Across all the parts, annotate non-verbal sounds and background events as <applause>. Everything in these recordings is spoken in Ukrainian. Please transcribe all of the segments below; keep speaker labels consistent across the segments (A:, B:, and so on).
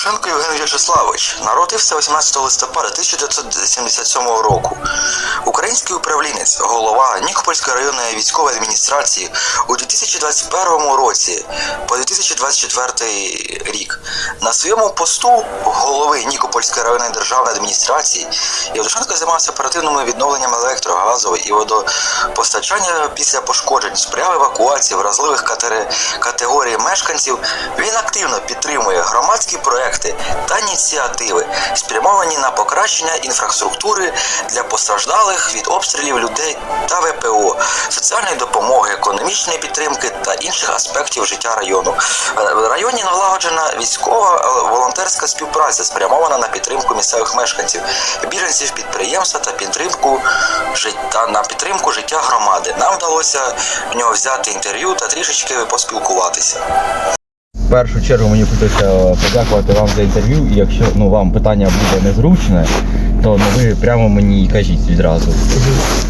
A: Євтушенко Євген В'ячеславович народився 18 листопада 1977 року. Український управлінець, голова Нікопольської районної військової адміністрації у 2021 році по 2024 рік. На своєму посту голови Нікопольської районної державної адміністрації Євтушенко займався оперативними відновленням електро, газової і водопостачання після пошкоджень, сприяв евакуації вразливих категорій мешканців. Він активно підтримує громадські проекти та ініціативи, спрямовані на покращення інфраструктури для постраждалих від обстрілів людей та ВПО, соціальної допомоги, економічної підтримки та інших аспектів життя району. Е, В районі налагоджена військова е, волонтерська співпраця, спрямована на підтримку місцевих мешканців, біженців підприємства та підтримку життя на підтримку життя громади. Нам вдалося в нього взяти інтерв'ю та трішечки поспілкуватися.
B: В першу чергу мені хочеться подякувати вам за інтерв'ю. І якщо ну, вам питання буде незручне, то ну, ви прямо мені кажіть відразу.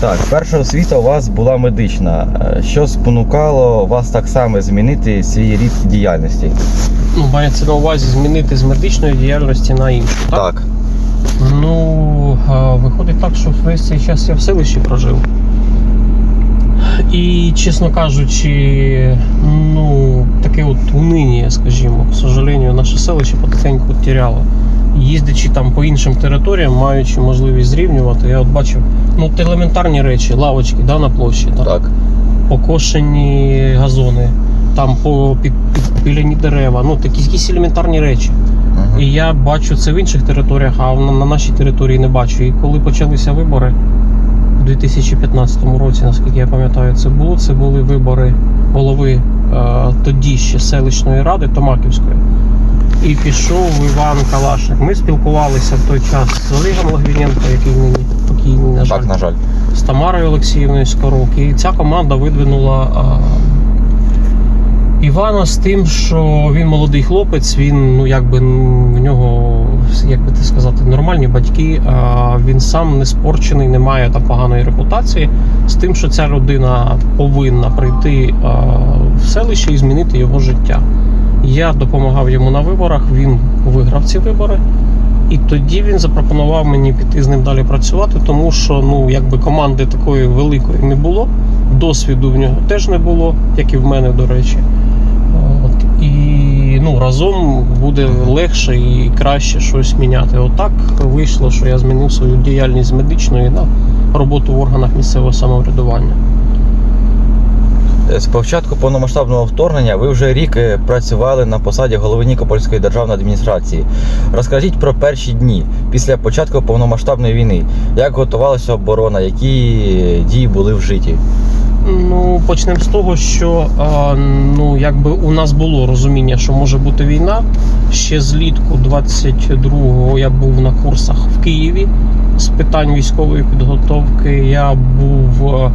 B: Так, перша освіта у вас була медична. Е, Що спонукало вас так само змінити свій рід діяльності?
C: Ну, мається на увазі змінити з медичної діяльності на іншу. Так?
B: Так.
C: Ну, виходить так, що весь цей час я в селищі прожив. І, чесно кажучи, ну, таке от униння, скажімо, к сожалению, наше селище потихеньку тіряло. Їздячи там по іншим територіям, маючи можливість зрівнювати, я от бачив ну, от елементарні речі, лавочки да, на площі, так?
B: Так.
C: покошені газони, там по під, підпилені дерева, ну такі якісь елементарні речі.
B: Мгм.
C: І я бачу це в інших територіях, а на, на нашій території не бачу. І коли почалися вибори у 2015 році, наскільки я пам'ятаю, це було. Це були вибори голови е, тоді ще селищної ради Томаківської. І пішов Іван Калашник. Ми спілкувалися в той час з Олегом Логвіненко, який нині покійний, на жаль
B: Так, на жаль.
C: з Тамарою Олексіївною Скорук. І ця команда видвинула а, Івана з тим, що він молодий хлопець, він, ну якби в нього, як би ти сказати, нормальні батьки, він сам не спорчений, не має там поганої репутації. З тим, що ця людина повинна прийти в селище і змінити його життя. Я допомагав йому на виборах, він виграв ці вибори. І тоді він запропонував мені піти з ним далі працювати, тому що ну якби команди такої великої не було, досвіду в нього теж не було, як і в мене, до речі. От, і ну, разом буде легше і краще щось міняти. Отак вийшло, що я змінив свою діяльність з медичної на роботу в органах місцевого самоврядування.
B: З початку повномасштабного вторгнення ви вже рік е, працювали на посаді голови Нікопольської державної адміністрації. Розкажіть про перші дні після початку повномасштабної війни. Як готувалася оборона, які дії були вжиті?
C: Ну, почнемо з того, що а, ну, якби у нас було розуміння, що може бути війна. Ще злітку 22-го я був на курсах в Києві з питань військової підготовки. Я був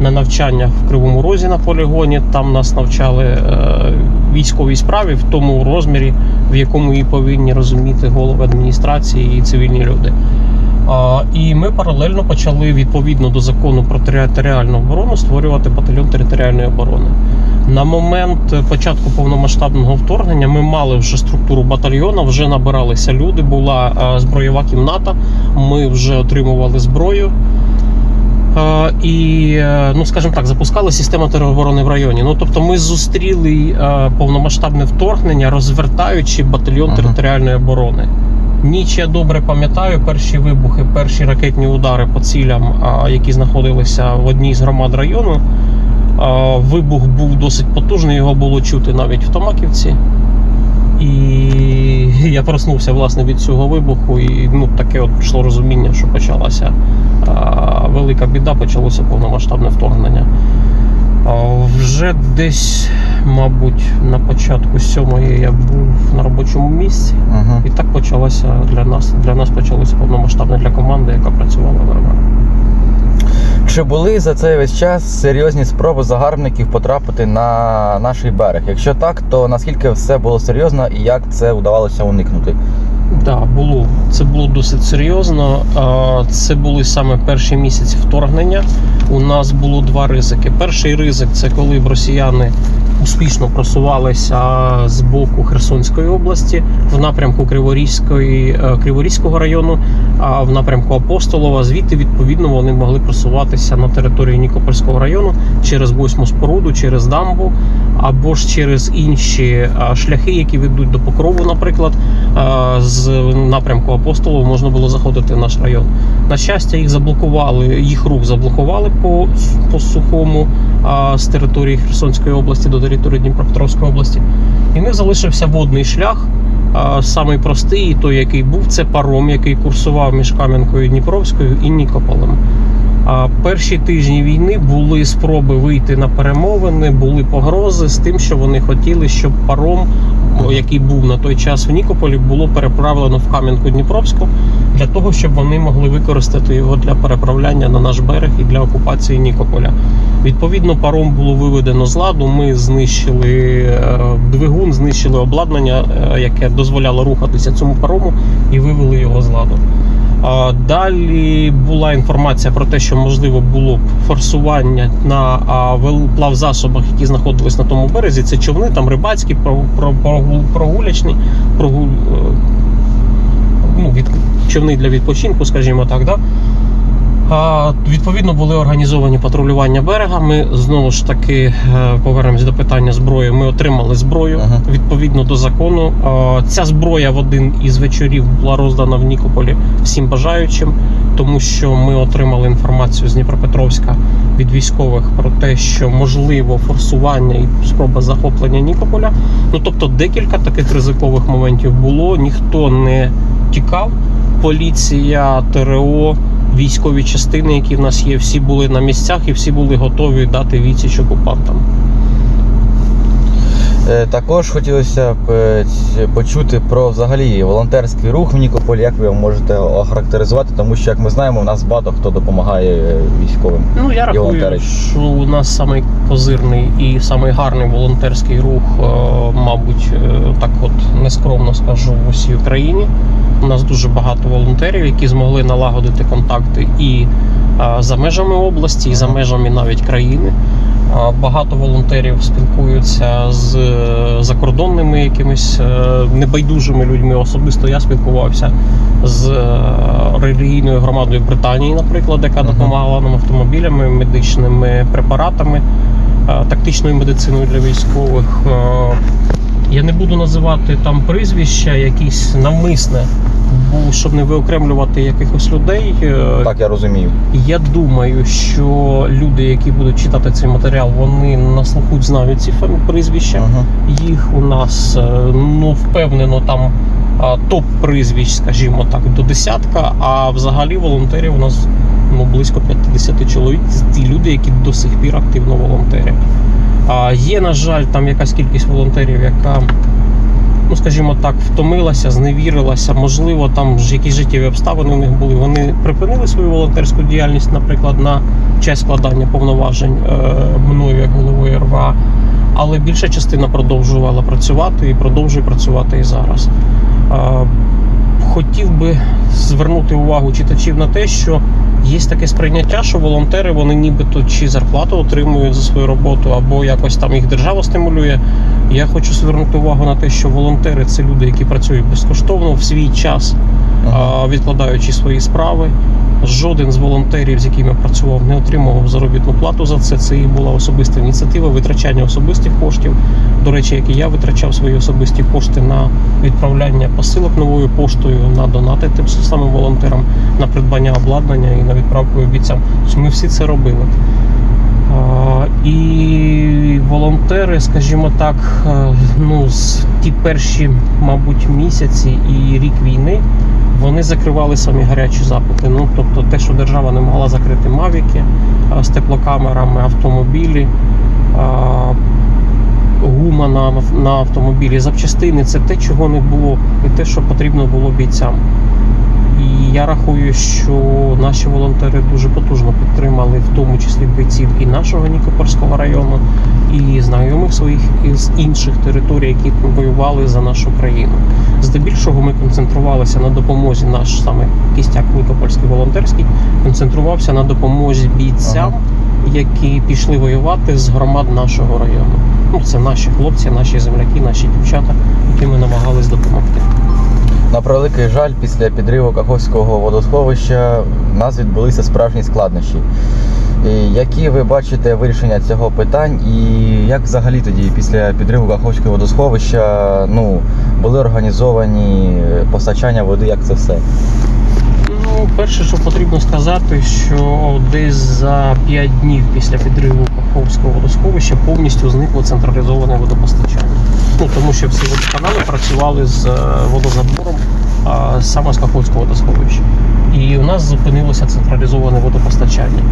C: на навчаннях в Кривому Розі на полігоні. Там нас навчали е, військовій справі в тому розмірі, в якому її повинні розуміти голови адміністрації і цивільні люди. І ми паралельно почали відповідно до закону про територіальну оборону створювати батальйон територіальної оборони. На момент початку повномасштабного вторгнення ми мали вже структуру батальйону, вже набиралися люди, була а, зброєва кімната, ми вже отримували зброю. Е, І, е, ну скажімо так, запускали систему тероборони в районі. Ну тобто, ми зустріли е, повномасштабне вторгнення, розвертаючи батальйон
B: Ага.
C: територіальної оборони. Ніч я добре пам'ятаю перші вибухи, перші ракетні удари по цілям, які знаходилися в одній з громад району. Вибух був досить потужний, його було чути навіть в Томаківці. І <laughs> я проснувся власне від цього вибуху, і ну таке от пішло розуміння, що почалася велика біда, почалося повномасштабне вторгнення. Вже десь, мабуть, на початку сьомої я був робочому місці.
B: Угу.
C: І так почалося для нас. Для нас почалося повномасштабне для команди, яка працювала нормально.
B: Чи були за цей весь час серйозні спроби загарбників потрапити на наш берег? Якщо так, то наскільки все було серйозно і як це вдавалося уникнути?
C: Так, було. Це було досить серйозно. Це були саме перші місяці вторгнення. У нас було два ризики. Перший ризик це коли б росіяни успішно просувалися з боку Херсонської області в напрямку Криворізької, е, Криворізького району, а в напрямку Апостолова. Звідти відповідно вони могли просуватися на територію Нікопольського району через восьму споруду, через дамбу або ж через інші е, шляхи, які ведуть до Покрову, наприклад, е, з напрямку Апостолу можна було заходити в наш район. На щастя, їх заблокували, їх рух заблокували по, по сухому а, з території Херсонської області до території Дніпропетровської області. І них залишився водний шлях. А, самий простий, і той, який був, це паром, який курсував між Кам'янкою Дніпровською і Нікополем. Перші тижні війни були спроби вийти на перемовини, були погрози з тим, що вони хотіли, щоб паром, який був на той час в Нікополі, було переправлено в Кам'янку Дніпровську для того, щоб вони могли використати його для переправляння на наш берег і для окупації Нікополя. Відповідно, паром було виведено з ладу. Ми знищили е, двигун, знищили обладнання, е, яке дозволяло рухатися цьому парому, і вивели його з ладу. Далі була інформація про те, що можливо було б форсування на плавзасобах, які знаходились на тому березі. Це човни, там рибацькі, про- про- прогул- прогулячні, прогул, е, ну, від, човни для відпочинку, скажімо так. Да? Відповідно, були організовані патрулювання берега. Ми знову ж таки е, повернемось до питання зброї. Ми отримали зброю
B: Ага.
C: відповідно до закону. Ця зброя в один із вечорів була роздана в Нікополі всім бажаючим, тому що ми отримали інформацію з Дніпропетровська від військових про те, що можливо форсування і спроба захоплення Нікополя. Ну тобто декілька таких ризикових моментів було. Ніхто не тікав. Поліція, ТРО, військові частини, які в нас є, всі були на місцях і всі були готові дати відсіч окупантам.
B: Е, Також хотілося б е, почути про взагалі волонтерський рух в Нікополі, як ви його можете охарактеризувати, тому що, як ми знаємо, у нас багато хто допомагає е, військовим.
C: Ну я рахую,
B: волонтери.
C: що у нас самий козирний і самий гарний волонтерський рух, мабуть, так от нескромно скажу в усій Україні. У нас дуже багато волонтерів, які змогли налагодити контакти і за межами області, і за межами навіть країни. Багато волонтерів спілкуються з закордонними якимись е, небайдужими людьми. Особисто я спілкувався з е, релігійною громадою Британії, наприклад, яка допомагала нам автомобілями, медичними препаратами, е, тактичною медициною для військових. Я не буду називати там прізвища, якісь навмисне, щоб не виокремлювати якихось людей. е,
B: Так, я розумію.
C: я думаю, що люди, які будуть читати цей матеріал, вони на слуху знають ці прізвища.
B: Ага.
C: Їх у нас е, ну впевнено там топ прізвищ, скажімо так, до десятка. А взагалі волонтерів у нас ну близько 50 чоловік. Ті люди, які до сих пір активно волонтерять. А є, на жаль, там якась кількість волонтерів, яка. Ну, скажімо так, втомилася, зневірилася. Можливо, там ж якісь життєві обставини у них були. Вони припинили свою волонтерську діяльність, наприклад, на час складання повноважень е, мною як головою РВА. Але більша частина продовжувала працювати і продовжує працювати і зараз. Е, Хотів би звернути увагу читачів на те, що є таке сприйняття, що волонтери вони нібито чи зарплату отримують за свою роботу, або якось там їх держава стимулює. Я хочу звернути увагу на те, що волонтери це люди, які працюють безкоштовно в свій час, відкладаючи свої справи. Жоден з волонтерів, з якими я працював, не отримував заробітну плату за це. Це і була особиста ініціатива витрачання особистих коштів. До речі, як і я витрачав свої особисті кошти на відправляння посилок новою поштою, на донати тим самим волонтерам, на придбання обладнання і на відправку бійцям. Тобто ми всі це робили. І волонтери, скажімо так, е, ну з ті перші, мабуть, місяці і рік війни вони закривали самі гарячі запити. Ну тобто, те, що держава не могла закрити мавіки з теплокамерами, автомобілі, гума на, на автомобілі, запчастини це те, чого не було, і те, що потрібно було бійцям. І я рахую, що наші волонтери дуже потужно підтримали, в тому числі бійців і нашого Нікопольського району, і знайомих своїх із інших територій, які воювали за нашу країну. Здебільшого ми концентрувалися на допомозі. Наш саме кістяк Нікопольський волонтерський концентрувався на допомозі бійцям які пішли воювати з громад нашого району. Ну, це наші хлопці, наші земляки, наші дівчата, яким ми намагались допомогти.
B: На превеликий жаль, після підриву Каховського водосховища в нас відбулися справжні складнощі. Які ви бачите вирішення цього питань, і як взагалі тоді після підриву Каховського водосховища ну, були організовані постачання води, як це все?
C: Ну, перше, що потрібно сказати, що десь за 5 днів після підриву Каховського водосховища повністю зникло централізоване водопостачання. Ну тому що всі водоканали працювали з е, водозабором а, саме з Каховського водосховища. І у нас зупинилося централізоване водопостачання.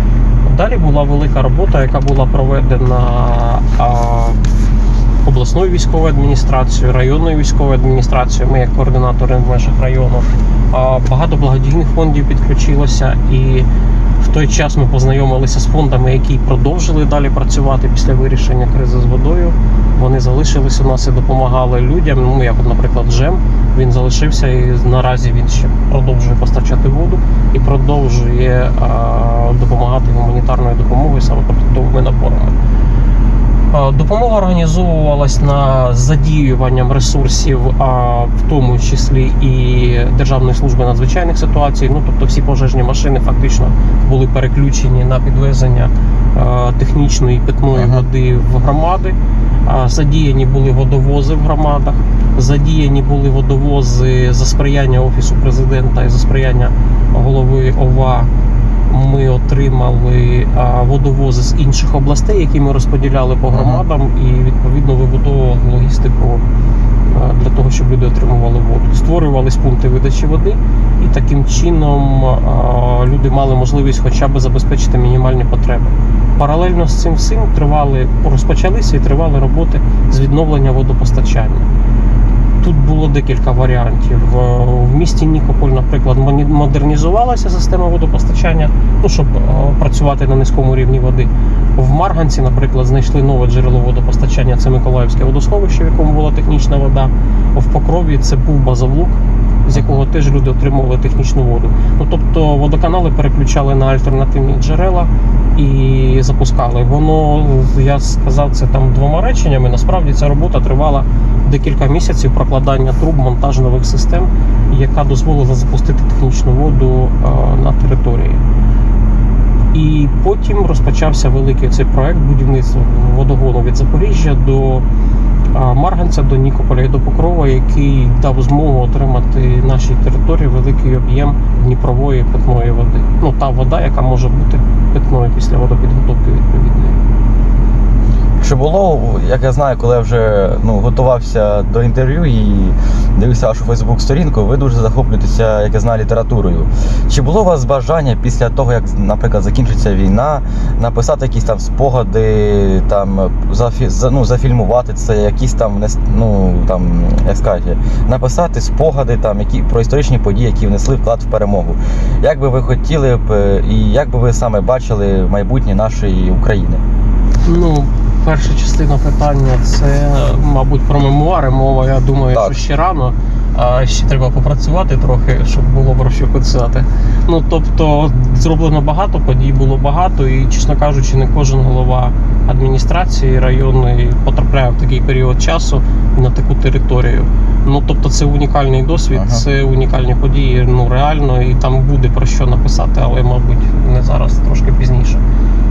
C: Далі була велика робота, яка була проведена а, обласною військовою адміністрацією, районною військовою адміністрацією. Ми як координатори в межах району. А, Багато благодійних фондів підключилося, і в той час ми познайомилися з фондами, які продовжили далі працювати після вирішення кризи з водою. Вони залишились у нас і допомагали людям. Ну, як, наприклад, Джем. Він залишився і наразі він ще продовжує постачати воду і продовжує а, допомагати гуманітарною допомогою саме продуктовими наборами. А, Допомога організовувалась на задіюванням ресурсів, а в тому числі і Державної служби надзвичайних ситуацій. Ну тобто всі пожежні машини фактично були переключені на підвезення е, технічної питної
B: Ага.
C: води в громади. Задіяні були водовози в громадах, задіяні були водовози за сприяння офісу президента і за сприяння голови ОВА. Ми отримали водовози з інших областей, які ми розподіляли по громадам, і відповідно вибудовували логістику для того, щоб люди отримували воду. Створювались пункти видачі води, і таким чином люди мали можливість хоча б забезпечити мінімальні потреби. Паралельно з цим всім тривали розпочалися і тривали роботи з відновлення водопостачання. Тут було декілька варіантів. Е, В місті Нікополь, наприклад, модернізувалася система водопостачання, ну, щоб е, працювати на низькому рівні води. В Марганці, наприклад, знайшли нове джерело водопостачання. Це Миколаївське водосховище, в якому була технічна вода. В Покрові це був базовлук, з якого теж люди отримували технічну воду. Ну тобто водоканали переключали на альтернативні джерела і запускали. Воно я сказав це там двома реченнями. Насправді ця робота тривала декілька місяців прокладання труб, монтаж нових систем, яка дозволила запустити технічну воду е, на території. І потім розпочався великий цей проект будівництва водогону від Запоріжжя до Марганця, до Нікополя і до Покрова, який дав змогу отримати нашій території великий об'єм дніпрової питної води. Ну та вода, яка може бути питною після водопідготовки відповідної.
B: Чи було, як я знаю, коли я вже ну, готувався до інтерв'ю і дивився вашу Фейсбук сторінку, ви дуже захоплюєтеся, як я знаю, літературою. Чи було у вас бажання після того, як, наприклад, закінчиться війна, написати якісь там спогади, там зафі, за- ну, зафільмувати це, якісь там ну там, як сказати, написати спогади там, які про історичні події, які внесли вклад в перемогу. Як би ви хотіли б, е, і як би ви саме бачили майбутнє нашої України?
C: Ну, перша частина питання це, мабуть, про мемуари. Мова, я думаю,
B: Так.
C: що ще рано. А ще треба попрацювати трохи, щоб було про що писати. Ну тобто зроблено багато, подій було багато, і, чесно кажучи, не кожен голова адміністрації районної потрапляє в такий період часу і на таку територію. Ну тобто, це унікальний досвід,
B: Ага.
C: це унікальні події. Ну реально, і там буде про що написати, але мабуть не зараз, трошки пізніше.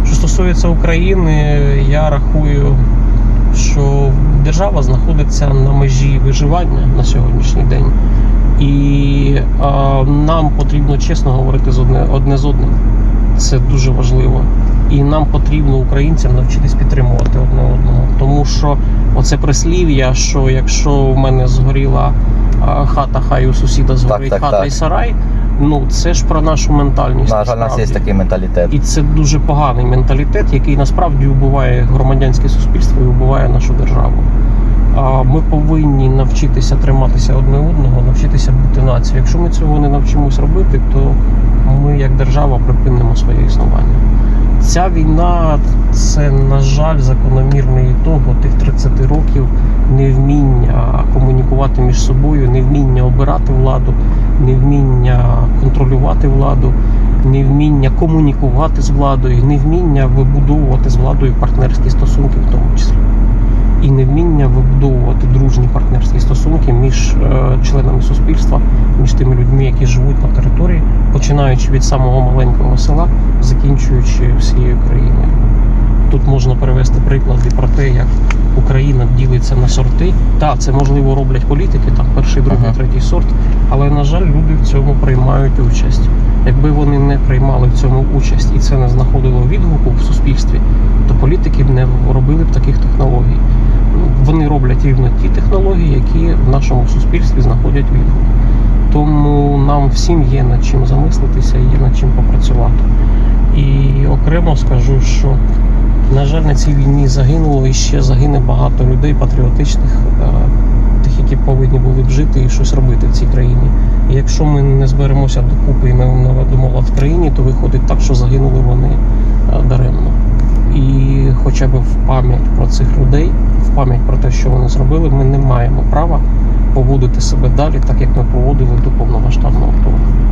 C: Що стосується України, я рахую, що держава знаходиться на межі виживання на сьогоднішній день. І е, нам потрібно чесно говорити з одне, одне з одним. Це дуже важливо. І нам потрібно українцям навчитись підтримувати одне одного. Тому що оце прислів'я, що якщо в мене згоріла хата, хай у сусіда згорить
B: так,
C: хата
B: так.
C: і сарай. Ну це ж про нашу ментальність.
B: На жаль, у нас є такий менталітет.
C: І це дуже поганий менталітет, який насправді вбиває громадянське суспільство і вбиває нашу державу. А Ми повинні навчитися триматися одне одного, навчитися бути нацією. Якщо ми цього не навчимось робити, то ми як держава припинимо своє існування. Ця війна це, на жаль, закономірний ітог тих 30 років невміння комунікувати між собою, невміння обирати владу, невміння контролювати владу, невміння комунікувати з владою, невміння вибудовувати з владою партнерські стосунки, в тому числі, і невміння вибудовувати дружні партнерські стосунки між е, членами суспільства, між тими людьми, які живуть на території, починаючи від самого маленького села, закінчуючи всією країною. Тут можна привести приклади про те, як Україна ділиться на сорти. Так, це можливо роблять політики, там перший, другий,
B: Ага.
C: третій сорт. Але на жаль, люди в цьому приймають участь. Якби вони не приймали в цьому участь і це не знаходило відгуку в суспільстві, то політики б не робили б таких технологій. Вони роблять рівно ті технології, які в нашому суспільстві знаходять відгук. Тому нам всім є над чим замислитися є над чим попрацювати. І окремо скажу, що на жаль, на цій війні загинуло і ще загине багато людей патріотичних, е, тих, які повинні були б жити і щось робити в цій країні. І якщо ми не зберемося докупи і не наведемо лад в країні, то виходить так, що загинули вони е, даремно. І хоча б в пам'ять про цих людей, пам'ять про те, що вони зробили, ми не маємо права поводити себе далі, так як ми поводили до повномасштабного вторгнення.